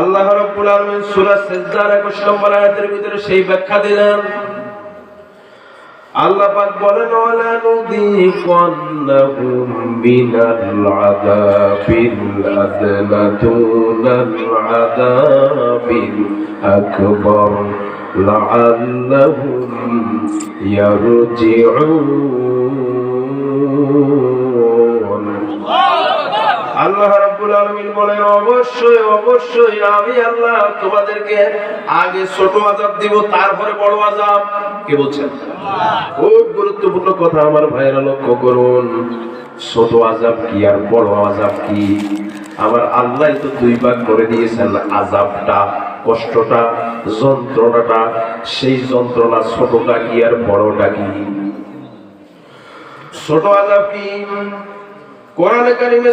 আল্লাহ রাব্বুল আলামিন সূরা সিজদার 21 নম্বর আয়াতের ভিতরে সেই ব্যাখ্যা দিলেন। আল্লাহ পাক বলেন ওয়ালা নুযীকান্নাহুম মিনাল আযাবিল আদনা দুনাল আযাবিল আকবার লাআল্লাহুম ইয়ারজিউন। আল্লাহ রাব্বুল আলামিন বলেন, অবশ্যই অবশ্যই আমি আল্লাহ তোমাদেরকে আগে ছোট আযাব তারপরে বড় আযাব। কে বলছেন? খুব গুরুত্বপূর্ণ কথা, আমার লক্ষ্য করুন, ছোট আযাব কি আর বড় আযাব কি? আমার আল্লাহ তো দুই ভাগ করে দিয়েছেন, আযাবটা, কষ্টটা, যন্ত্রণাটা। সেই যন্ত্রণা ছোটটা কি আর বড়টা কি? ছোট আযাব কি? কোরআনে কারিমে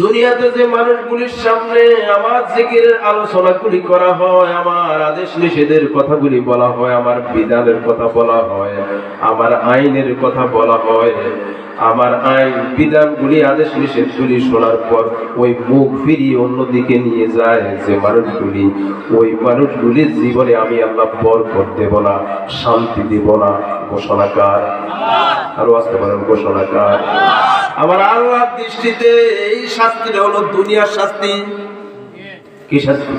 দুনিয়াতে যে মানুষগুলির সামনে আমার জিকিরের আলোচনাগুলি করা হয়, আমার আদেশ নিষেধের কথাগুলি বলা হয়, আমার বিধানের কথা বলা হয়, আমার আইনের কথা বলা হয়, আমার আইন বিধানগুলি, আদেশ নিষেধগুলি শোনার পর ওই মুখ ফিরিয়ে অন্যদিকে নিয়ে যায় যে মানুষগুলি, ওই মানুষগুলির জীবনে আমি আল্লাহ বরকত দেব না, শান্তি দেব না ঘোষণাকার, আরও আসতে পারেন, ঘোষণাকার। আমার আল্লাহর দৃষ্টিতে এই শাস্তিটা হলো দুনিয়ার শাস্তি। কি শাস্তি?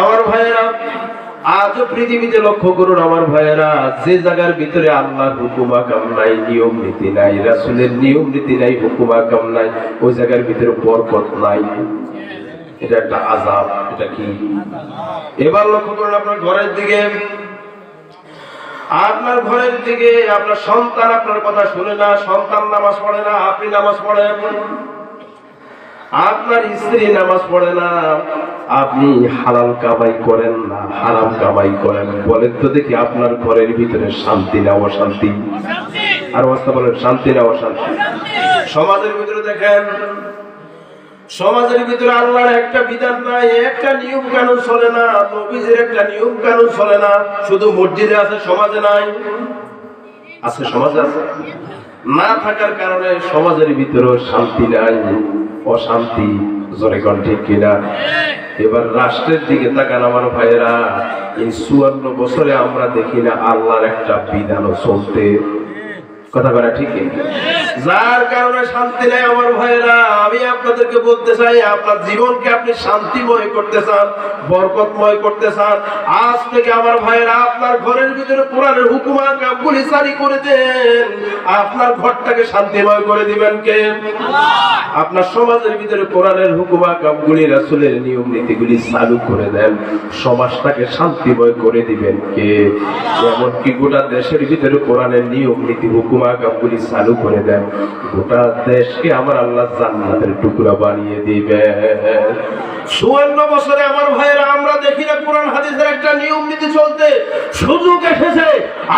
আমার ভাইয়েরা, আজও পৃথিবীতে লক্ষ্য করুন আমার ভাইয়েরা, যে জায়গার ভিতরে আল্লাহর হুকুমা কাম নাই, নিয়ম নীতি নাই, রাসুলের নিয়ম নীতি নাই, হুকুমা কাম নাই, ওই জায়গার ভিতরে বরকত নাই। এটা একটা আজাব এটা কি? এবার লক্ষ্য করুন আপনার ঘরের দিকে। আপনার ঘরের দিকে আপনার সন্তান আপনার কথা শুনে না, সন্তান নামাজ পড়ে না, আপনি নামাজ পড়েন। আপনার স্ত্রী নামাজ পড়ে না, আপনি হালাল কামাই করেন না, হারাম কামাই করেন। বলেন তো দেখি আপনার ঘরের ভিতরে শান্তি না অশান্তি? আর অবস্থা বলেন, শান্তি না অশান্তি? সমাজের ভিতরে দেখেন সমাজের ভিতরে আল্লাহর একটা বিধান নাই, একটা নিয়ম কানুন চলে না, নবীজের একটা নিয়ম কানুন চলে না, শুধু মসজিদে আছে, সমাজে নাই। আছে, সমাজে আছে। না থাকার কারণে সমাজের ভিতরে শান্তি নাই, অশান্তি। জোরে কন ঠিক কিনা? এবার রাষ্ট্রের দিকে তাকান আমার ভাইয়েরা, এই চুয়ান্ন বছরে আমরা দেখি না আল্লাহর একটা বিধানও চলতে কথা বলা ঠিক যার কারণে শান্তি নেই আমার ভাইয়েরা, আমি আপনাদেরকে বলতে চাই, আপনার জীবনকে আপনি শান্তিময় করতে চান, বরকতময় করতে চান। আজ থেকে আমার ভাইয়েরা, আপনার ঘরের ভিতরে কোরআনের হুকুমা কামগুলি জারি করে দেন। আপনার ঘরটাকে শান্তিময় করে দিবেন কে? আপনার সমাজের ভিতরে কোরআনের হুকুমা কামগুলি রাসুলের নিয়ম নীতিগুলি চালু করে দেন। সমাজটাকে শান্তিময় করে দিবেন কে? এমনকি গোটা দেশের ভিতরে কোরআনের নিয়ম নীতি হুকুমা চালু করে দেন। গোটা দেশকে আমার আল্লাহ জান্নাতের টুকরা বানিয়ে দিবে। চুয়ান্ন বছরে আমার ভাইয়েরা আমরা দেখি না কোরআন হাদিসের একটা নিয়ম নীতি চলতে। সুযোগ এসেছে।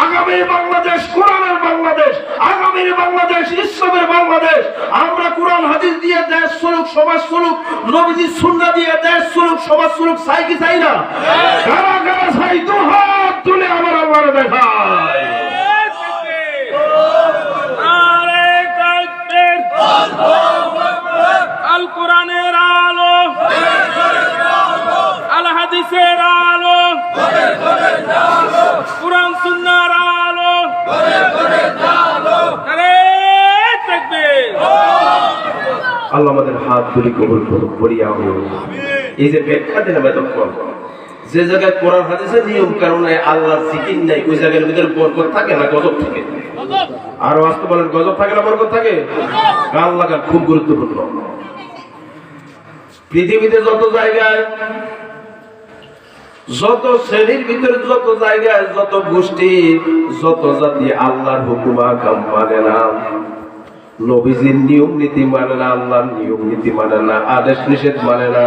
আগামী বাংলাদেশ কোরআনের বাংলাদেশ আগামীর বাংলাদেশ ইসলামের বাংলাদেশ। আমরা কোরআন হাদিস দিয়ে দেশ চলুক সমাজ চলুক নবীজি সুন্না দিয়ে দেশ চলুক সমাজ চলুক চাই কি চাই না? কারা কারা চাই দু হাত তুলে আমার দেখায় আল কোরআনের আলো। আল হাদিসের আলো। কোরআন সুন্নাহর আলো। আল্লাহ আমাদের হাত তুলি কবুল করুক বলিয়া। এই যে ব্যাখ্যা দিলাম এতক্ষণ, যে জায়গায় কোরআন হাদিসের নিয়ম কারণে আল্লাহ জিকির নাই, ওই জায়গার ভিতরে বরকত থাকে না, গজব থাকে। আর আসতে বলেন, গজব থাকে না, বরকত থাকে? কান লাগা খুব গুরুত্বপূর্ণ। পৃথিবীতে যত জায়গায়, যত শ্রেণির ভিতরে যত জায়গায়, যত গোষ্ঠী, যত জাতি, আল্লাহর হুকুমা কাম মানে না। নবীজির নিয়ম নীতি মানে না, আল্লাহর নিয়ম নীতি মানে না, আদেশ নিষেধ মানে না।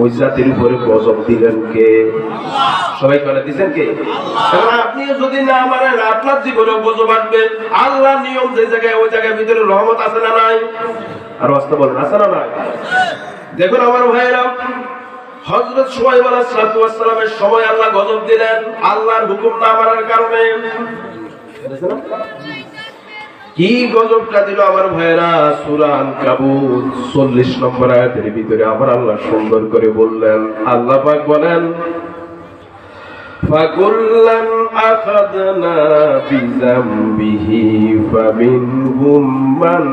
ওই জাতির উপরে গজব দিলেন কে? সবাই করে দিচ্ছেন কে? আপনিও যদি না মানেন, আপনার জীবনে গজব আসবে। আল্লাহর নিয়ম যে জায়গায়, ওই জায়গায় ভিতরে রহমত আছে না নাই? আর অস্ত বলেন, আছে না নাই? দেখুন আমার ভাইয়েরা হজরত সোহাইব আলাহিসামের সময় আল্লাহ গজব দিলেন, আল্লাহর হুকুম না মানার কারণে। কি গজবটা দিল আমার ভাইয়েরা সুরান কাবুত চল্লিশ নম্বর আয়াতের ভিতরে আমার আল্লাহ সুন্দর করে বললেন আল্লাহ পাক বলেন فكلا أخذنا بذنبه فمنهم من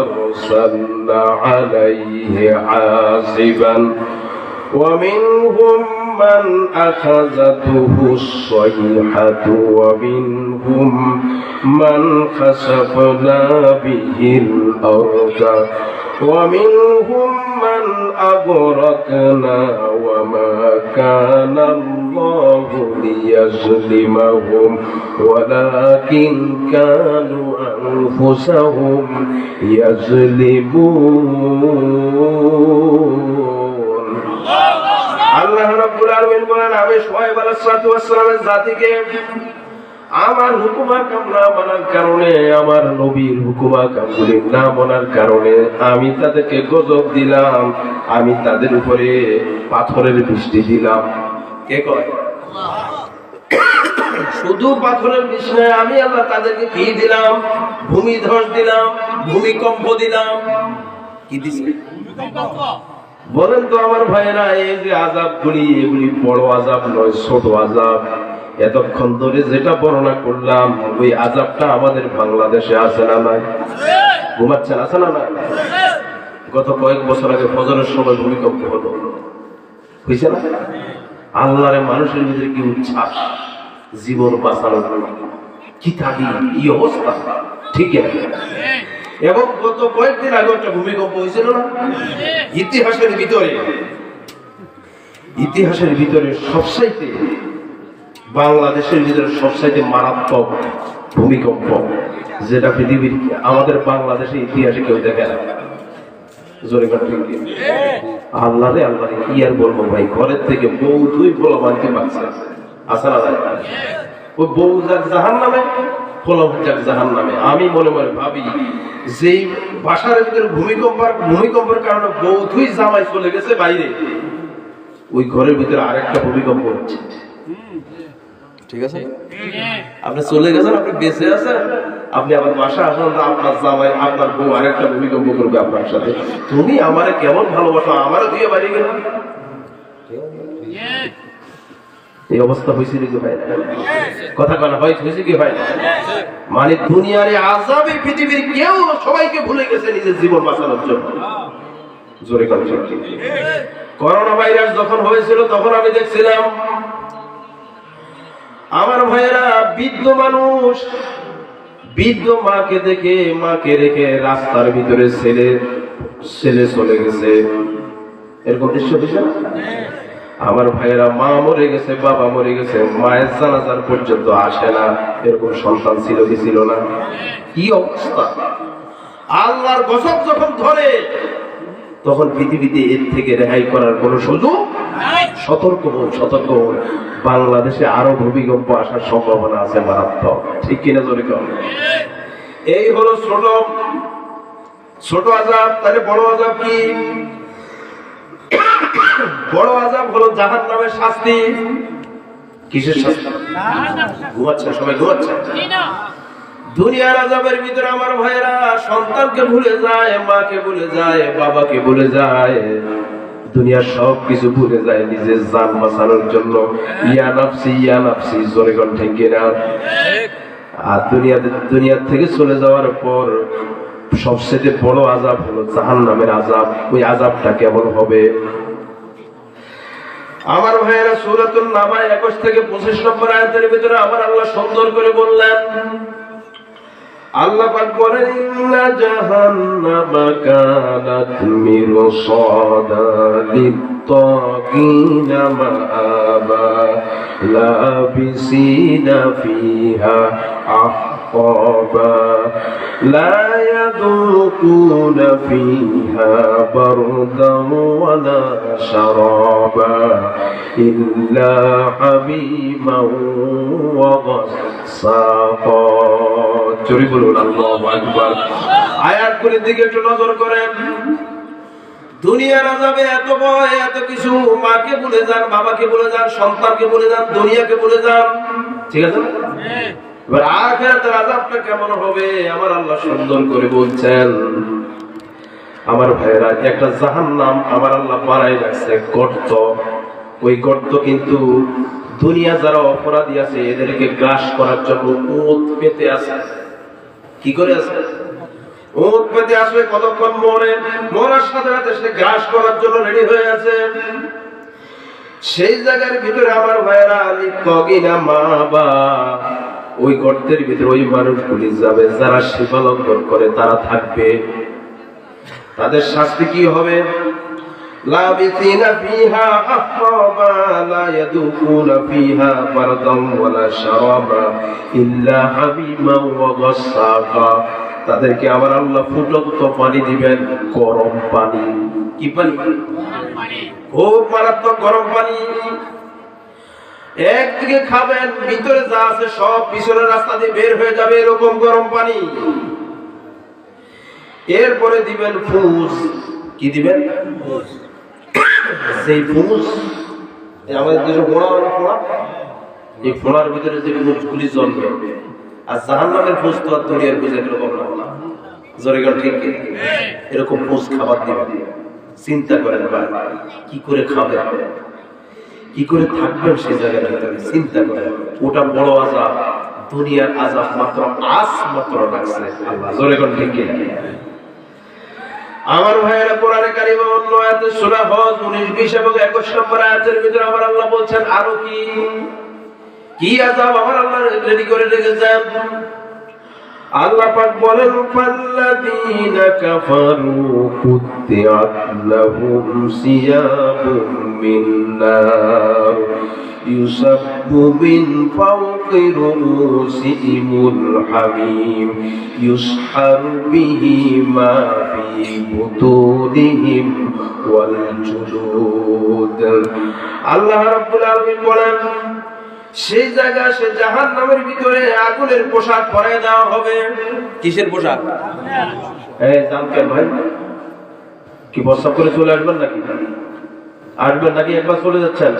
أرسلنا عليه حاسبا ومنهم من أخذته الصيحة ومنهم من خسفنا به الأرض ومنهم من أغرقنا وما كان الله ليظلمهم ولكن كانوا أنفسهم يظلمون. আল্লাহ রাব্বুল আলামিন বলেন আমি শুআয়ব আলাইহিস সালাতু সালামের জাতিকে আমার হুকুমা কাম না মানার কারণে আমার নবীর হুকুমা কামগুলি না মানার কারণে আমি তাদেরকে গজব দিলাম আমি তাদের উপরে পাথরের বৃষ্টি দিলাম। কে কয়? শুধু পাথরের বৃষ্টি নয়, আমি আল্লাহ তাদেরকে কি দিলাম? ভূমি ধস দিলাম ভূমিকম্প দিলাম। কি দিছি? বলেন তো আমার ভাইয়েরা, এই যে আজাব গুলি এগুলি বড় আজাব নয়, ছোট আজাব। এতক্ষণ ধরে যেটা বর্ণনা করলাম, ওই আজাবটা আমাদের বাংলাদেশে আছে না নাই? ঘুমাচ্ছেন, আছে না নাই? গত কয়েক বছর আগে ফজরের সময় ভূমিকম্প হলো। হয়েছে না? আল্লাহরে মানুষের ভিতরে কি উচ্ছ্বাস? জীবন বাঁচানোর কি থাকি কি অবস্থা? ঠিক আছে এবং গত কয়েকদিন আগে একটা ভূমিকম্প হয়েছিল না? ইতিহাসের ভিতরে। ইতিহাসের ভিতরে সবসাইতে বাংলাদেশের ভিতরে সবসাইতে মারাত্মক ভূমিকম্প, যেটা পৃথিবীর, আমাদের বাংলাদেশের ইতিহাসে কেউ দেখে না। কি? আর বলব ভাই? ঘরের থেকে বউ দুই না ওই বউ যাক জাহান নামে যাক জাহান নামে আমি মনে মনে ভাবি যেই বাসার ভিতরে ভূমিকম্প ভূমিকম্পের কারণে বৌধুই জামাই চলে গেছে বাইরে। ওই ঘরের ভিতরে আরেকটা ভূমিকম্প হচ্ছে। ঠিক আছে? আপনি চলে গেছেন, আপনি বেঁচে আছেন, আপনি আবার বাসা আসেন, আপনার জামাই, আপনার বউ আরেকটা ভূমিকম্প করবে আপনার সাথে। তুমি আমারে কেমন ভালোবাসো আমারও দিয়ে বাড়ি গেল। এই অবস্থা হয়েছিল কি ভাই? কথা কেন হয় হয়েছে কি ভাই? মানে দুনিয়ার আজাবে পৃথিবীর কেউ সবাইকে ভুলে গেছে নিজের জীবন বাঁচানোর জন্য। জোরে কথা করোনা ভাইরাস যখন হয়েছিল, তখন আমি দেখছিলাম, আমার ভাইয়েরা বৃদ্ধ মানুষ, বৃদ্ধ মাকে দেখে, মাকে রেখে রাস্তার ভিতরে ছেলে ছেলে চলে গেছে। এরকম দৃশ্য না? আমার ভাইয়েরা মা মরে গেছে, বাবা মরে গেছে, মায়ের জানাজার পর্যন্ত আসে না, এরকম সন্তান ছিল কি ছিল না? কি অবস্থা? আল্লাহর গসব যখন ধরে, তখন পৃথিবীতে এর থেকে রেহাই করার কোনো সুযোগ সতর্ক হন সতর্ক হন। বাংলাদেশে আরও ভূমিকম্প আসার সম্ভাবনা আছে মারাত্মক। ঠিক কিনা কর এই হলো ছোট ছোট আজাব, তাহলে বড় আজাব কি? বড় আজাব হলো জাহান নামের শাস্তি। কিসের শাস্তি? ঘুমাচ্ছে, সবাই ঘুমাচ্ছে। দুনিয়ার আজাবের ভিতরে আমার ভাইয়েরা সন্তানকে ভুলে যায়, মাকে ভুলে যায়, বাবাকে ভুলে যায়। দুনিয়ার সব কিছু ভুলে যায় নিজের জান বাঁচানোর জন্য। ইয়া নাফসি ইয়া নাফসি, জোরে কণ্ঠে কিনা আর দুনিয়াতে, দুনিয়ার থেকে চলে যাওয়ার পর সবচেয়ে বড় আজাব হলো জাহান নামের আজাব ওই আজাবটা কেমন হবে? আমার ভাইয়েরা সুরাতুল নামা একুশ থেকে পঁচিশ নম্বর আয়াতের ভিতরে আমার আল্লাহ সুন্দর করে বললেন, আল্লাহ পাক বলেন, ইন্না কানাত মাআবা ফিহা أحقابا لا يذوقون فيها بردا ولا شرابا إلا حميما وغساقا চুরি বলুন আল্লাহ আকবার আয়াতগুলির দিকে একটু নজর করেন দুনিয়ার আজাবে এত ভয় এত কিছু মাকে বলে যান বাবাকে বলে যান সন্তানকে বলে যান দুনিয়াকে বলে যান ঠিক আছে না? আমার আল্লাহ সুন্দর করে বলছেন, আমার একটা আল্লাহ বানাই রাখছে, গর্ত। ওই গর্ত কিন্তু দুনিয়া যারা অপরাধী আছে, এদেরকে গ্রাস করার জন্য ওত পেতে আছে। কি করে আছে? ওত পেতে আসবে কতক্ষণ মরে? মরার সাথে সাথে সে গ্রাস করার জন্য রেডি হয়ে আছে। সেই জায়গার ভিতরে আমার ভাইয়েরা লিপ্তগিনা মা বা ওই গর্তের ভিতরে ওই মানুষগুলি যাবে যারা সীমা লঙ্ঘন করে তারা থাকবে। তাদের শাস্তি কি হবে? তাদেরকে আবার আল্লাহ ফুটন্ত পানি দিবেন গরম পানি। কি পানি। খুব মারাত্মক গরম পানি। একদিকে খাবেন, ভিতরে যা আছে সব পিছনের রাস্তা দিয়ে বের হয়ে যাবে এরকম গরম পানি। এরপরে দিবেন ফুস। কি দিবেন? সেই ফুস। আমাদের দেশে ফোড়া ফোড়া? এই ফোড়ার ভিতরে যে ফুসগুলি জন্মে আর জাহান্নামের ফুস তো আর দুনিয়ার ফুস এরকম না জোরে গান ঠিক এরকম ফুস খাবার দিবেন। চিন্তা করেন ভাই, কি করে খাবে কি করে থাকবেন সেই জায়গার ভিতরে চিন্তা করেন, ওটা বড় আজাব দুনিয়ার আজাব মাত্র আস মাত্র লাগছে। আল্লাহ জোরে গান ঠিক আমার ভাইয়েরা কোরআনে কারিমে অন্য আয়াতে সূরা হজ 19 20 এবং 21 নম্বর আয়াতের ভিতরে আমার আল্লাহ বলছেন, আরও কি? কি আযাব আমার আল্লাহ রেডি করে রেখেছেন? আল্লাহ রবুল বলেন বলেন সেই জায়গা সে জাহান নামের ভিতরে আগুনের পোশাক পরায় দেওয়া হবে। কিসের পোশাক? জানতেন ভাই কি বস্তা করে চলে আসবেন নাকি? আসবেন নাকি? একবার চলে যাচ্ছেন।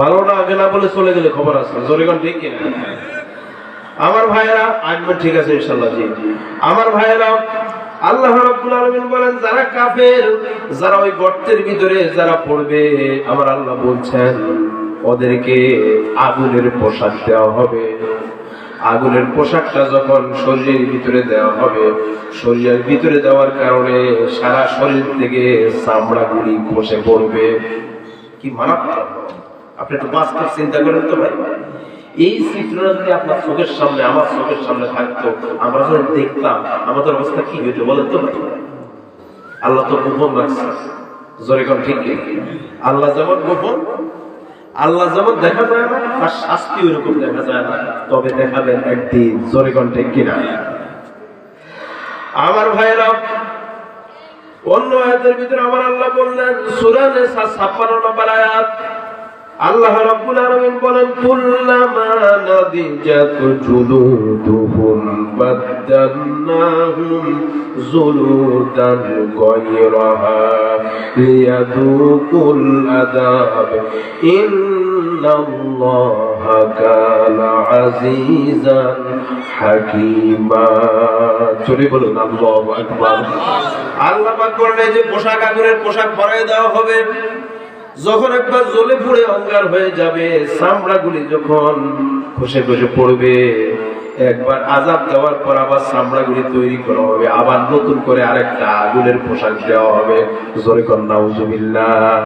ভালো না আগে না বলে চলে গেলে খবর আছে। জোরেগন ঠিক কিনা? আমার ভাইয়েরা আসবেন ঠিক আছে ইনশাল্লাহ জি। আমার ভাইয়েরা আল্লাহ রাব্বুল আলামিন বলেন যারা কাফের যারা ওই গর্তের ভিতরে যারা পড়বে আমার আল্লাহ বলছেন ওদেরকে আগুনের পোশাক দেওয়া হবে। আগুনের পোশাকটা যখন শরীরের ভিতরে দেওয়া হবে, শরীরের ভিতরে দেওয়ার কারণে সারা শরীর থেকে চামড়া চামড়াগুলি খসে পড়বে। কি মারাত্মক। আপনি একটু বাস্তব চিন্তা করেন তো ভাই। এই চিত্রটা যদি আপনার চোখের সামনে, আমার চোখের সামনে থাকতো, আমরা যখন দেখতাম, আমাদের অবস্থা কি হইতো বলেন তো ভাই? আল্লাহ তো গোপন রাখছে। জোরে কোন ঠিক আল্লাহ যেমন গোপন আল্লাহ যেমন দেখা যায় না, তার শাস্তি ওইরকম দেখা যায় না। তবে দেখাবেন একদিন, জোরে কণ্ঠে কিনা? আমার ভাইয়েরা, অন্য আয়াতের ভিতরে আমার আল্লাহ বললেন, সূরা 56 নম্বর আয়াত, আল্লাহ রাব্বুল আলামিন বলেন, কুল্লামা নাদিজাত জুলুদুহুম বাদদালনাহুম জুলুদান গায়রাহা লিয়াদুকুল আযাব ইন্নাল্লাহা কানা আজিজান হাকীমা চলে বলুন, আল্লাহু আকবার। আল্লাহ পাক বলেন যে পোশাক আগুনের পোশাক পরায় দেওয়া হবে। যখন একবার জ্বলে পুড়ে অঙ্গার হয়ে যাবে, চামড়াগুলি যখন খসে খসে পড়বে একবার আজাব দেওয়ার পর আবার চামড়াগুলি তৈরি করা হবে, আবার নতুন করে আরেকটা আগুনের পোশাক দেওয়া হবে। জোরে কন্যা